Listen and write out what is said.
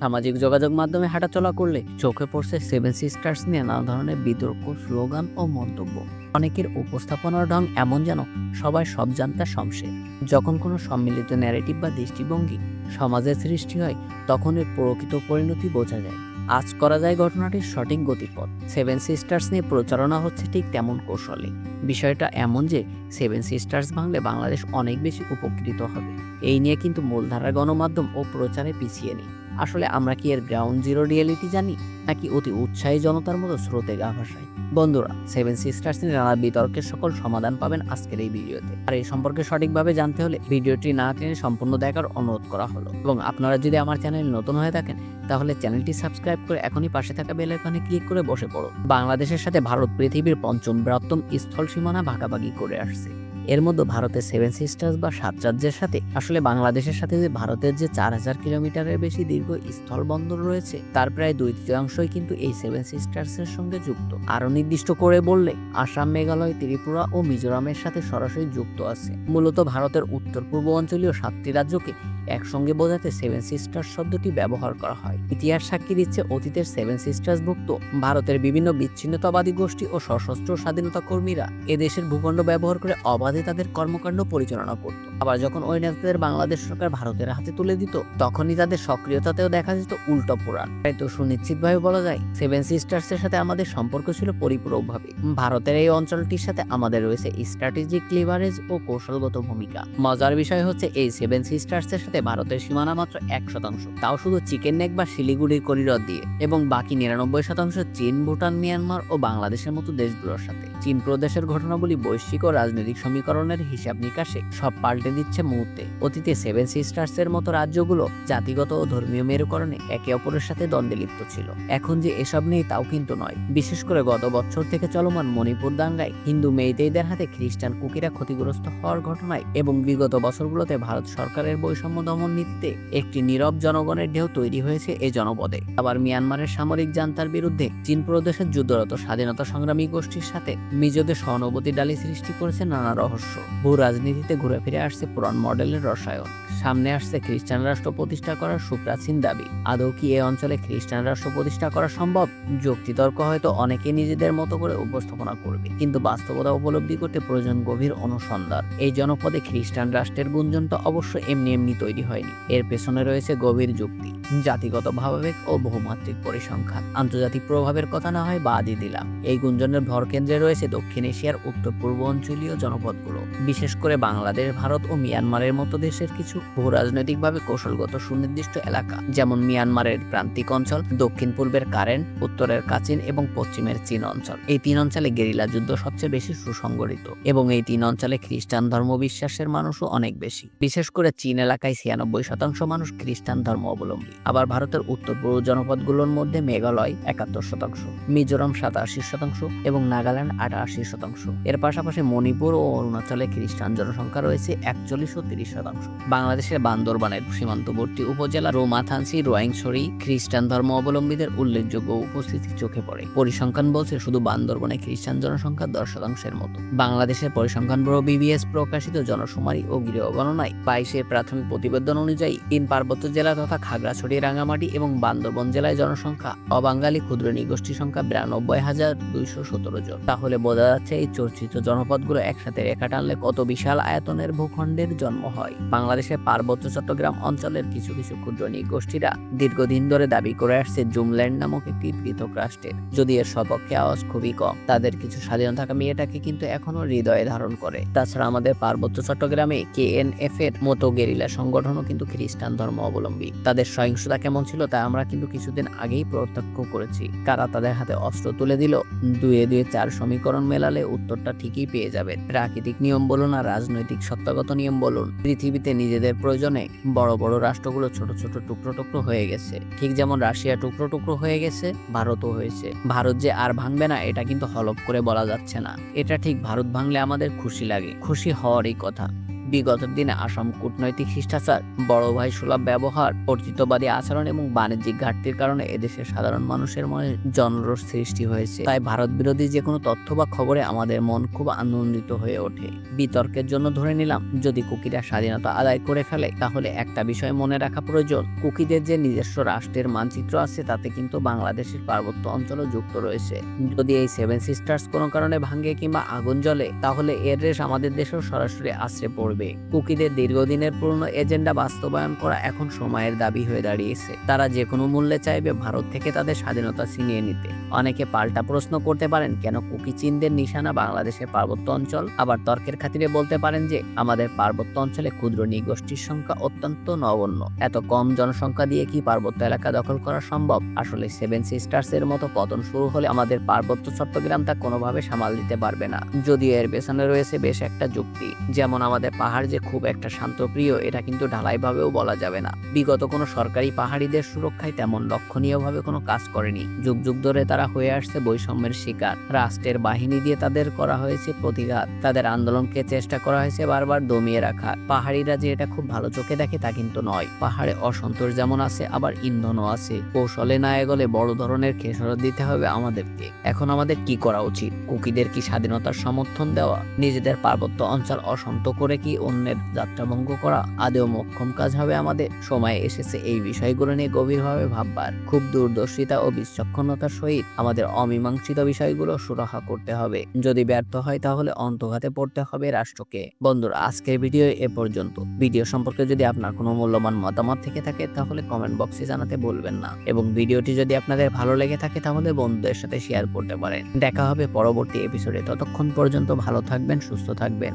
সামাজিক যোগাযোগ মাধ্যমে হাঁটাচলা করলে চোখে পড়ছে সেভেন সিস্টার্স নিয়ে নানা ধরনের বিতর্ক, স্লোগান ও মন্তব্য। অনেকের উপস্থাপনার ঢং এমন যেন সবাই সব জানতা শমশের যখন কোনো সম্মিলিত ন্যারেটিভ বা দৃষ্টিভঙ্গি সমাজের সৃষ্টি হয়, তখন এর প্রকৃত পরিণতি বোঝা যায়। আজ করা যায় ঘটনাটির সঠিক গতিপথ। সেভেন সিস্টার্স নিয়ে প্রচারণা হচ্ছে ঠিক তেমন কৌশলে। বিষয়টা এমন যে সেভেন সিস্টার্স ভাঙলে বাংলাদেশ অনেক বেশি উপকৃত হবে। এই নিয়ে কিন্তু মূলধারার গণমাধ্যম ও প্রচারে পিছিয়ে নেই। আসলে আমরা কি এর গ্রাউন্ড জিরো রিয়েলিটি জানি, নাকি অতি উৎসাহী জনতার মতো স্রোতে গা বন্ধুরা সেভেন সিস্টার্স নিয়ে নানা বিতর্কের সকল সমাধান পাবেন আজকের এই ভিডিওতে। আর এই সম্পর্কে সঠিকভাবে জানতে হলে ভিডিওটি না টেনে সম্পূর্ণ দেখার অনুরোধ করা হলো। এবং আপনারা যদি আমার চ্যানেল নতুন হয়ে থাকেন, তাহলে চ্যানেলটি সাবস্ক্রাইব করে এখনই পাশে থাকা বেল আইকনে ক্লিক করে বসে পড়ো বাংলাদেশের সাথে ভারত পৃথিবীর পঞ্চম বৃহত্তম স্থল সীমানা ভাগাভাগি করে আসছে। এর মধ্যে ভারতের সেভেন সিস্টার্স বা সাত রাজ্যের সাথে, আসলে বাংলাদেশের সাথে যে ভারতের যে চার হাজার কিলোমিটারের বেশি দীর্ঘ স্থল বন্দর রয়েছে, তার প্রায় দুই তৃতীয়াংশই কিন্তু এই সেভেন সিস্টার্স এর সঙ্গে যুক্ত। আরও নির্দিষ্ট করে বললে, আসাম, মেঘালয়, ত্রিপুরা ও মিজোরামের সাথে সরাসরি যুক্ত আছে। মূলত ভারতের উত্তর পূর্ব অঞ্চলীয় সাতটি রাজ্যকে একসঙ্গে বোঝাতে সেভেন সিস্টার্স শব্দটি ব্যবহার করা হয়। ইতিহাস সাক্ষী দিচ্ছে অতীতের সেভেন সিস্টার্স ভুক্ত ভারতের বিভিন্ন বিচ্ছিন্নতাবাদী গোষ্ঠী ও সশস্ত্র স্বাধীনতা কর্মীরা এদেশের ভূখণ্ড ব্যবহার করে অবাধে তাদের কর্মকাণ্ড পরিচালনা করত। আবার যখন ওই নেতাদের বাংলাদেশ সরকার ভারতের হাতে তুলে দিত, তখনই তাদের সক্রিয়তাতেও দেখা যেত উল্টো পুরাণ তাই তো সুনিশ্চিতভাবে বলা যায় সেভেন সিস্টার্স এর সাথে আমাদের সম্পর্ক ছিল পরিপূরকভাবে। ভারতের এই অঞ্চলটির সাথে আমাদের রয়েছে স্ট্র্যাটেজিক লিভারেজ ও কৌশলগত ভূমিকা। মজার বিষয় হচ্ছে এই সেভেন সিস্টার্স এর সাথে ভারতের সীমানা মাত্র এক শতাংশ। তাও শুধু চিকেন নেক বা শিলিগুড়ির করিডর দিয়ে। এবং বাকি নিরানব্বই শতাংশ চীন, ভুটান, মিয়ানমার ও বাংলাদেশের মতো দেশগুলোর সাথে। চীন প্রদেশের ঘটনাবলী বৈশ্বিক ও রাজনৈতিক সমীকরণের হিসাব নিকাশে সব পাল্টে দিচ্ছে মুহূর্তে। অতীতে সেভেন সিস্টার্স এর মতো রাজ্যগুলো জাতিগত ও ধর্মীয় মেরুকরণে একে অপরের সাথে দ্বন্দ্বে লিপ্ত ছিল। এখন যে এসব নেই তাও কিন্তু নয়। বিশেষ করে গত বছর থেকে চলমান মণিপুর দাঙ্গায় হিন্দু মেয়েদের হাতে খ্রিস্টান কুকিরা ক্ষতিগ্রস্ত হওয়ার ঘটনায় এবং বিগত বছরগুলোতে ভারত সরকারের বৈষম্য দমন নীতিতে একটি নীরব জনগণের ঢেউ তৈরি হয়েছে এই জনপদে। আবার মিয়ানমারের সামরিক জান্তার বিরুদ্ধে চীন প্রদেশের যুদ্ধরত স্বাধীনতা সংগ্রামী গোষ্ঠীর সাথে মিজোদের সহানুভূতি ডালি সৃষ্টি করেছে নানা রহস্য। ভূ রাজনীতিতে ঘুরে ফিরে আসছে পুরান মডেলের রসায়ন। সামনে আসছে খ্রিস্টান রাষ্ট্র প্রতিষ্ঠা করার সুপ্রাচীন দাবি। আদৌ কি এই অঞ্চলে খ্রিস্টান রাষ্ট্র প্রতিষ্ঠা করা সম্ভব? যুক্তিতর্ক হয়তো অনেকে নিজেদের মতো করে উপস্থাপনা করবে, কিন্তু বাস্তবতা উপলব্ধি করতে প্রয়োজন গভীর অনুসন্ধান। এই জনপদে খ্রিস্টান রাষ্ট্রের গুঞ্জন তো অবশ্য এমনি এমনি তৈরি হয়নি। এর পেছনে রয়েছে গভীর যুক্তি, জাতিগত ভাবাবেগ ও বহুমাত্রিক পরিসংখ্যান। আন্তর্জাতিক প্রভাবের কথা না হয় বাদই দিলাম। এই গুঞ্জনের ভরকেন্দ্রে রয়েছে দক্ষিণ এশিয়ার উত্তর পূর্ব অঞ্চলীয় জনপদগুলো। বিশেষ করে বাংলাদেশ, ভারত ও মিয়ানমারের মতো দেশের কিছু ভূ রাজনৈতিকভাবে কৌশলগত সুনির্দিষ্ট এলাকা, যেমন মিয়ানমারের প্রান্তিক অঞ্চল দক্ষিণ পূর্বের কারেন, উত্তরের কাচিন এবং পশ্চিমের চীন অঞ্চল। এই তিন অঞ্চলে গেরিলা যুদ্ধ সবচেয়ে বেশি সুসংগঠিত এবং এই তিন অঞ্চলে খ্রিস্টান ধর্ম বিশ্বাসের মানুষও অনেক বেশি। বিশেষ করে চীন এলাকায় ছিয়ানব্বই শতাংশ মানুষ খ্রিস্টান ধর্ম অবলম্বী। আবার ভারতের উত্তর পূর্ব জনপদগুলোর মধ্যে মেঘালয় একাত্তর শতাংশ, মিজোরাম সাতাশি শতাংশ এবং নাগাল্যান্ড আটাশি শতাংশ। এর পাশাপাশি মণিপুর ও অরুণাচলে খ্রিস্টান জনসংখ্যা রয়েছে একচল্লিশ ও তিরিশ শতাংশ। বাংলাদেশের বান্দরবানের সীমান্তবর্তী উপজেলা রোমাথানসি রোয়াংছড়ি খ্রিস্টান ধর্ম অবলম্বীদের উল্লেখযোগ্য উপস্থিতি চোখে পড়ে। পরিসংখ্যান বলছে শুধু বান্দরবনে খ্রিস্টান জনসংখ্যা দশ শতাংশের মতো। বাংলাদেশের পরিসংখ্যান ব্যুরো বিবিএস প্রকাশিত জনশুমারি ও গৃহ গণনায় বাইশের প্রাথমিক প্রতিবেদন অনুযায়ী তিন পার্বত্য জেলা তথা খাগড়াছড়ি রাঙামাটি এবং বান্দরবন জেলায় জনসংখ্যা অবাঙালি ক্ষুদ্র নিগোষ্ঠী সংখ্যা বিরানব্বই হাজার দুইশো সতেরো জন। তাহলে বোঝা যাচ্ছে এই চর্চিত জনপদগুলো একসাথে রেখা টানলে কত বিশাল আয়তনের ভূখণ্ডের জন্ম হয়। বাংলাদেশের পার্বত্য চট্টগ্রাম অঞ্চলের কিছু কিছু ক্ষুদ্র নিগোষ্ঠীরা দীর্ঘদিন ধরে দাবি করে আসছে জুমল্যান্ড নামক একটি পৃথক রাষ্ট্রের। যদি এর সপক্ষে আওয়াজ খুবই কম, তাদের কিছু স্বাধীন থাকা মেয়েটাকে কিন্তু এখনও হৃদয়ে ধারণ করে। তাছাড়া আমাদের পার্বত্য চট্টগ্রামে কে এন এফ এর মতো গেরিলা সংগঠনও কিন্তু খ্রিস্টান ধর্ম অবলম্বী। তাদের সহিংসতা কেমন ছিল তা আমরা কিন্তু কিছুদিন আগেই প্রত্যক্ষ করেছি। কারা তাদের হাতে অস্ত্র তুলে দিল? দুয়ে দুয়ে চার সমীকরণ মেলালে উত্তরটা ঠিকই পেয়ে যাবেন। প্রাকৃতিক নিয়ম বলুন আর রাজনৈতিক সত্যগত নিয়ম বলুন। পৃথিবীতে নিজেদের প্রয়োজনে বড় বড় রাষ্ট্রগুলো ছোট ছোট টুকরো টুকরো হয়ে গেছে। ঠিক যেমন রাশিয়া টুকরো টুকরো হয়ে গেছে, ভারতও হয়েছে। ভারত যে আর ভাঙবে না, এটা কিন্তু হলপ করে বলা যাচ্ছে না। এটা ঠিক ভারত ভাঙলে আমাদের খুশি লাগে। খুশি হওয়ারই কথা। বিগত দিনে আসাম কূটনৈতিক শিষ্টাচার, বড় ভাই সুলভ ব্যবহার অর্জিতবাদী আচরণ এবং বাণিজ্যিক ঘাটতির কারণে এদেশের সাধারণ মানুষের মনে জনরোষ সৃষ্টি হয়েছে। তাই ভারত বিরোধী যে কোনো তথ্য বা খবরে আমাদের মন খুব আনন্দিত হয়ে ওঠে। বিতর্কের জন্য ধরে নিলাম, যদি কুকিরা স্বাধীনতা আদায় করে ফেলে, তাহলে একটা বিষয় মনে রাখা প্রয়োজন। কুকিদের যে নিজস্ব রাষ্ট্রের মানচিত্র আছে, তাতে কিন্তু বাংলাদেশের পার্বত্য অঞ্চলও যুক্ত রয়েছে। যদি এই সেভেন সিস্টার্স কোনো কারণে ভাঙ্গে কিংবা আগুন জ্বলে, তাহলে এর রেশ আমাদের দেশেও সরাসরি আশ্রে পড়বে। কুকিদের দীর্ঘদিনের পুরনো এজেন্ডা বাস্তবায়ন করা এখন সময়ের দাবি হয়ে দাঁড়িয়েছে। তারা যে কোনো মূল্যে চাইবে ভারত থেকে তাদের স্বাধীনতা ছিনিয়ে নিতে। অনেকে পাল্টা প্রশ্ন করতে পারেন, কেন কুকি চীনদের নিশানা বাংলাদেশের পার্বত্য অঞ্চল? আবার তর্কের খাতিরে বলতে পারেন যে, আমাদের পার্বত্য অঞ্চলে ক্ষুদ্র নৃগোষ্ঠীর সংখ্যা অত্যন্ত নগণ্য। এত কম জনসংখ্যা দিয়ে কি পার্বত্য এলাকা দখল করা সম্ভব? আসলে সেভেন সিস্টার্স এর মতো পতন শুরু হলে আমাদের পার্বত্য চট্টগ্রাম তা কোনোভাবে সামাল দিতে পারবে না। যদিও এর পেছনে রয়েছে বেশ একটা যুক্তি, যেমন আমাদের পাহাড় যে খুব একটা শান্তপ্রিয়, এটা কিন্তু ঢালাইভাবেও বলা যাবে না। বিগত কোনো সরকারি পাহাড়িদের সুরক্ষায় তেমন লক্ষণীয়ভাবে কোনো কাজ করেনি। যুগ যুগ ধরে তারা হয়ে আসছে বৈষম্যের শিকার। রাষ্ট্রের বাহিনী দিয়ে তাদের করা হয়েছে প্রতিঘাত। তাদের আন্দোলনকে চেষ্টা করা হয়েছে বারবার দমিয়ে রাখা। পাহাড়িরা যে এটা খুব ভালো চোখে দেখে তা কিন্তু নয়। পাহাড়ে অসন্তোষ যেমন আছে, আবার ইন্ধনও আছে। কৌশলে না এগোলে বড় ধরনের খেসারত দিতে হবে আমাদেরকে। এখন আমাদের কি করা উচিত? কুকিদের কি স্বাধীনতার সমর্থন দেওয়া? নিজেদের পার্বত্য অঞ্চল অশান্ত করে কি অন্যের যাত্রাভঙ্গ করা আদেও মক্ষম কাজ হবে আমাদের। সময় এসেছে এই বিষয়গুলো নিয়ে গভীরভাবে ভাববার। খুব দূরদর্শিতা ও বিচক্ষণতার সহিত আমাদের অমীমাংসিত বিষয়গুলো সুরাহা করতে হবে। যদি ব্যর্থ হয় তাহলে অন্তঘাতে পড়তে হবে রাষ্ট্রকে। বন্ধুরা, আজকের ভিডিও এ পর্যন্ত। ভিডিও সম্পর্কে যদি আপনার কোনো মূল্যবান মতামত থেকে থাকে তাহলে কমেন্ট বক্সে জানাতে বলবেন না। এবং ভিডিওটি যদি আপনাদের ভালো লেগে থাকে তাহলে বন্ধুদের সাথে শেয়ার করতে পারেন। দেখা হবে পরবর্তী এপিসোডে ততক্ষণ পর্যন্ত ভালো থাকবেন, সুস্থ থাকবেন।